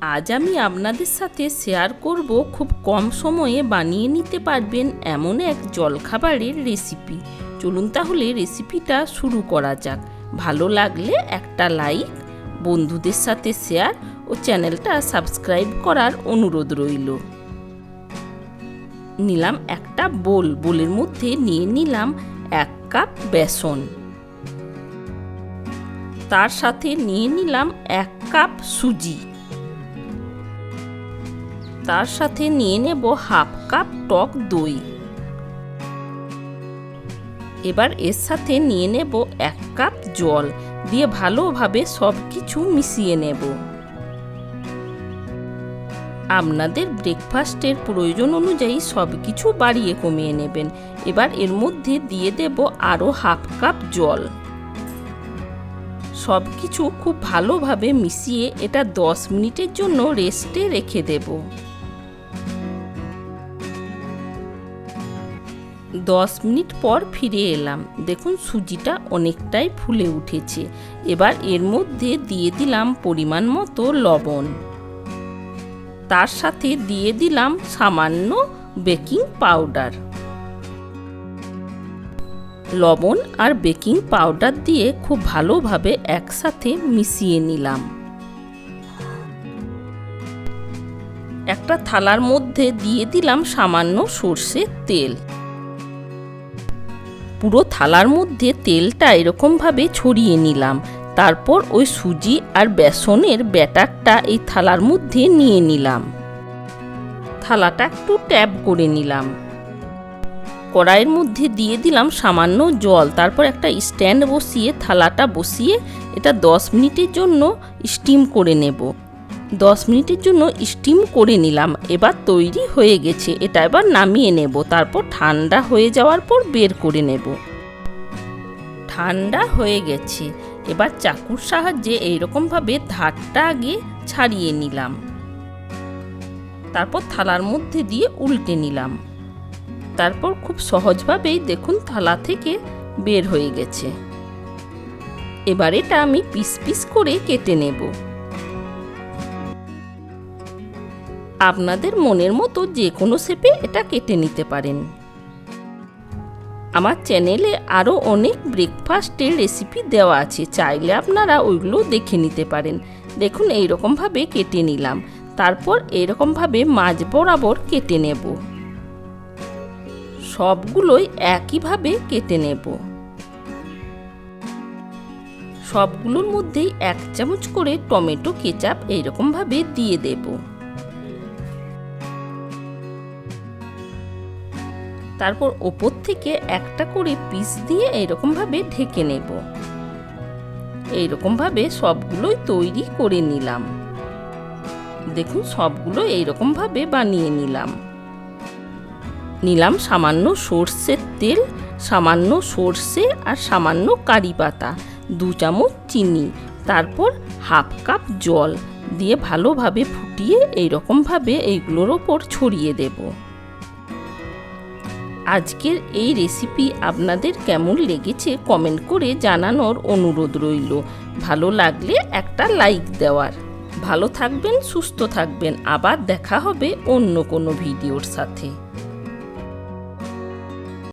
আজ আমি আপনাদের সাথে শেয়ার করব খুব কম সময়ে বানিয়ে নিতে পারবেন এমন এক জলখাবারের রেসিপি চলুন তাহলে রেসিপিটা শুরু করা যাক। ভালো লাগলে একটা লাইক বন্ধুদের সাথে শেয়ার ও চ্যানেলটা সাবস্ক্রাইব করার অনুরোধ রইল। নিলাম একটা বোল, বোলের মধ্যে নিয়ে নিলাম এক কাপ বেসন। তার সাথে নিয়ে নিলাম এক কাপ সুজি। তার সাথে নিয়ে নেব হাফ কাপ টক দই। এবার এর সাথে নিয়ে নেব এক কাপ জল, দিয়ে ভালোভাবে সব কিছু মিশিয়ে নেব। আপনাদের ব্রেকফাস্টের প্রয়োজন অনুযায়ী সব কিছু বাড়িয়ে কমিয়ে নেবেন। এবার এর মধ্যে দিয়ে দেব আরও হাফ কাপ জল। সব কিছু খুব ভালোভাবে মিশিয়ে এটা দশ মিনিটের জন্য রেস্টে রেখে দেব। দশ মিনিট পর ফিরে এলাম। দেখুন সুজিটা অনেকটাই ফুলে উঠেছে। এবার এর মধ্যে দিয়ে দিলাম পরিমাণ মতো লবণ। তার সাথে দিয়ে দিলাম সামান্য বেকিং পাউডার। লবণ আর বেকিং পাউডার দিয়ে খুব ভালোভাবে একসাথে মিশিয়ে নিলাম। একটা থালার মধ্যে দিয়ে দিলাম সামান্য সর্ষের তেল। পুরো থালার মধ্যে তেলটা এরকমভাবে ছড়িয়ে নিলাম। তারপর ওই সুজি আর বেসনের ব্যাটারটা এই থালার মধ্যে নিয়ে নিলাম। থালাটা একটু ট্যাপ করে নিলাম। কড়াইয়ের মধ্যে দিয়ে দিলাম সামান্য জল। তারপর একটা স্ট্যান্ড বসিয়ে থালাটা বসিয়ে এটা দশ মিনিটের জন্য স্টিম করে নেব। দশ মিনিটের জন্য স্টিম করে নিলাম। এবার তৈরি হয়ে গেছে। এটা এবার নামিয়ে নেব। তারপর ঠান্ডা হয়ে যাওয়ার পর বের করে নেব। ঠান্ডা হয়ে গেছে। এবার চাকুর সাহায্যে এইরকমভাবে ধারটা আগে ছাড়িয়ে নিলাম। তারপর থালার মধ্যে দিয়ে উল্টে নিলাম। তারপর খুব সহজভাবেই দেখুন থালা থেকে বের হয়ে গেছে। এবার এটা আমি পিস পিস করে কেটে নেব। আপনাদের মনের মতো যে কোনো শেপে এটা কেটে নিতে পারেন। আমার চ্যানেলে আরও অনেক ব্রেকফাস্টের রেসিপি দেওয়া আছে, চাইলে আপনারা ওইগুলো দেখে নিতে পারেন। দেখুন, এইরকমভাবে কেটে নিলাম। তারপর এইরকমভাবে মাঝ বরাবর কেটে নেব। সবগুলোই একইভাবে কেটে নেব। সবগুলোর মধ্যেই এক চামচ করে টমেটো কেচাপ এইরকমভাবে দিয়ে দেবো। তারপর ওপর থেকে একটা করে পিস দিয়ে এইরকমভাবে ঢেকে নেব। এইরকমভাবে সবগুলোই তৈরি করে নিলাম। দেখুন, সবগুলো এইরকমভাবে বানিয়ে নিলাম। নিলাম সামান্য সর্ষের তেল, সামান্য সর্ষে আর সামান্য কারি পাতা, দু চামচ চিনি, তারপর হাফ কাপ জল দিয়ে ভালোভাবে ফুটিয়ে এইরকমভাবে এইগুলোর ওপর ছড়িয়ে দেবো। আজকের এই রেসিপি আপনাদের কেমন লেগেছে কমেন্ট করে জানানোর অনুরোধ রইল। ভালো লাগলে একটা লাইক দেওয়ার। ভালো থাকবেন, সুস্থ থাকবেন। আবার দেখা হবে অন্য কোনো ভিডিওর সাথে।